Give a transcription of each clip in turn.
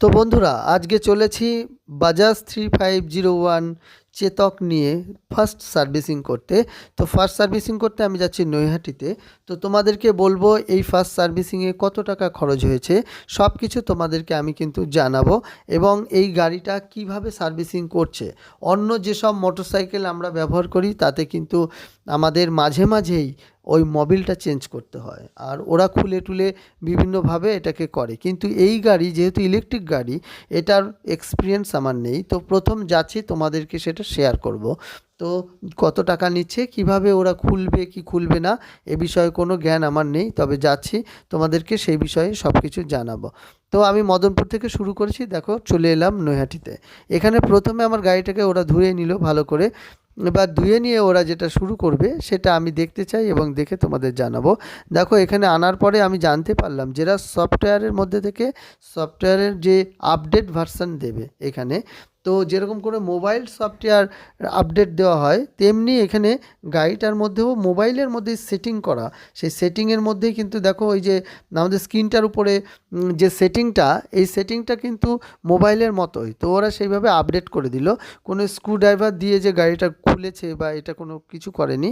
তো বন্ধুরা আজকে চলেছি Bajaj three five zero one Chetak নিয়ে ফার্স্ট সার্ভিসিং করতে। তো ফার্স্ট সার্ভিসিং করতে আমি যাচ্ছি নৈহাটিতে। তো তোমাদেরকে বলব, এই ফার্স্ট সার্ভিসিংয়ে কত টাকা খরচ হয়েছে সব কিছু তোমাদেরকে আমি কিন্তু জানাব। এবং এই গাড়িটা কীভাবে সার্ভিসিং করছে, অন্য যেসব মোটরসাইকেল আমরা ব্যবহার করি, তাতে কিন্তু আমাদের মাঝে মাঝেই ওই মোবিলটা চেঞ্জ করতে হয়। আর ওরা খুলে টুলে বিভিন্নভাবে এটাকে করে। কিন্তু এই গাড়ি, যেহেতু ইলেকট্রিক গাড়ি, এটার এক্সপিরিয়েন্স আমার নেই। তো প্রথম যাচ্ছি তোমাদেরকে সেটা শেয়ার করব। তো কত টাকা নিচ্ছে, কীভাবে ওরা খুলবে, কি খুলবে না, এ বিষয়ে কোনো জ্ঞান আমার নেই। তবে যাচ্ছি তোমাদেরকে সেই বিষয়ে সব কিছু জানাব। তো আমি মদনপুর থেকে শুরু করেছি, দেখো চলে এলাম নৈহাটিতে। এখানে প্রথমে আমার গাড়িটাকে ওরা ধুয়ে নিল ভালো করে। এবার ধুয়ে নিয়ে ওরা যেটা শুরু করবে, সেটা আমি দেখতে চাই এবং দেখে তোমাদের জানাব। দেখো, এখানে আনার পরে আমি জানতে পারলাম যেটা সফটওয়্যারের মধ্যে থেকে সফটওয়্যারের যে আপডেট ভার্সান দেবে এখানে। তো যেরকম করে মোবাইল সফটওয়্যার আপডেট দেওয়া হয়, তেমনি এখানে গাড়িটার মধ্যেও মোবাইলের মধ্যে সেটিং করা। সেই সেটিংয়ের মধ্যেই কিন্তু দেখো ওই যে আমাদের স্ক্রিনটার উপরে যে সেটিংটা, এই সেটিংটা কিন্তু মোবাইলের মতোই। তো ওরা সেইভাবে আপডেট করে দিল। কোনো স্ক্রুড্রাইভার দিয়ে যে গাড়িটা খুলেছে বা এটা কোনো কিছু করেনি,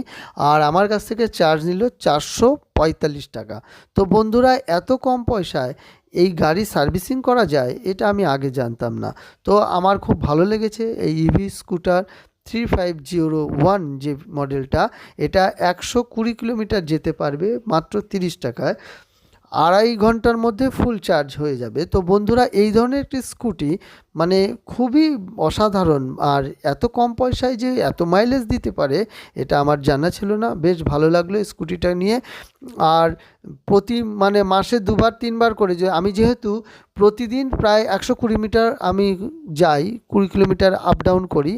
আর আমার কাছ থেকে চার্জ নিল চারশো পঁয়তাল্লিশ টাকা। তো বন্ধুরা, এত কম পয়সায় এই গাড়ি সার্ভিসিং করা যায়, এটা আমি আগে জানতাম না। তো আমার খুব ভালো লেগেছে এই EV scooter three five zero one যে মডেলটা এটা একশো কুড়ি কিলোমিটার যেতে পারবে মাত্র তিরিশ টাকায়। আড়াই ঘণ্টার মধ্যে ফুল চার্জ হয়ে যাবে। তো বন্ধুরা, এই ধরনের একটি স্কুটি মানে খুবই অসাধারণ আর এত কম পয়সায় যে এত মাইলেজ দিতে পারে, এটা আমার জানা ছিল না। বেশ ভালো লাগল স্কুটিটা নিয়ে। আর প্রতি মানে মাসে দুবার, তিনবার করে যে আমি যেহেতু প্রতিদিন প্রায় একশো কুড়ি মিটার আমি যাই, কুড়ি কিলোমিটার আপ ডাউন করি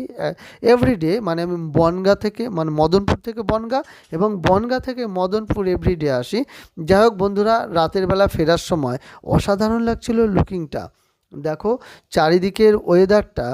এভরিডে মানে আমি বনগা থেকে মানে মদনপুর থেকে বনগা এবং বনগা থেকে মদনপুর এভরিডে আসি। যাই হোক বন্ধুরা, রাতের বেলা ফেরার সময় অসাধারণ লাগছিল লুকিংটা দেখো, চারিদিকের ওয়েদারটা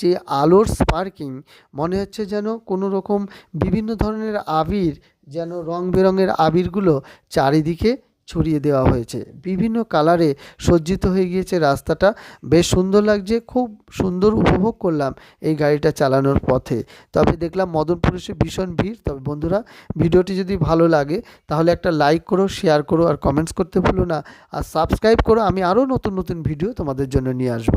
যে আলোর স্পার্কিং মনে হচ্ছে যেন কোনো রকম বিভিন্ন ধরনের আবির, যেন রং বেরঙের আবিরগুলো চারিদিকে ছড়িয়ে দেওয়া হয়েছে। বিভিন্ন কালারে সজ্জিত হয়ে গিয়েছে রাস্তাটা। বেশ সুন্দর লাগছে, খুব সুন্দর উপভোগ করলাম এই গাড়িটা চালানোর পথে। তবে দেখলাম মদনপুর ভীষণ ভিড়। তবে বন্ধুরা, ভিডিওটি যদি ভালো লাগে, তাহলে একটা লাইক করো, শেয়ার করো আর কমেন্টস করতে ভুলো না। আর সাবস্ক্রাইব করো, আমি আরও নতুন নতুন ভিডিও তোমাদের জন্য নিয়ে আসব।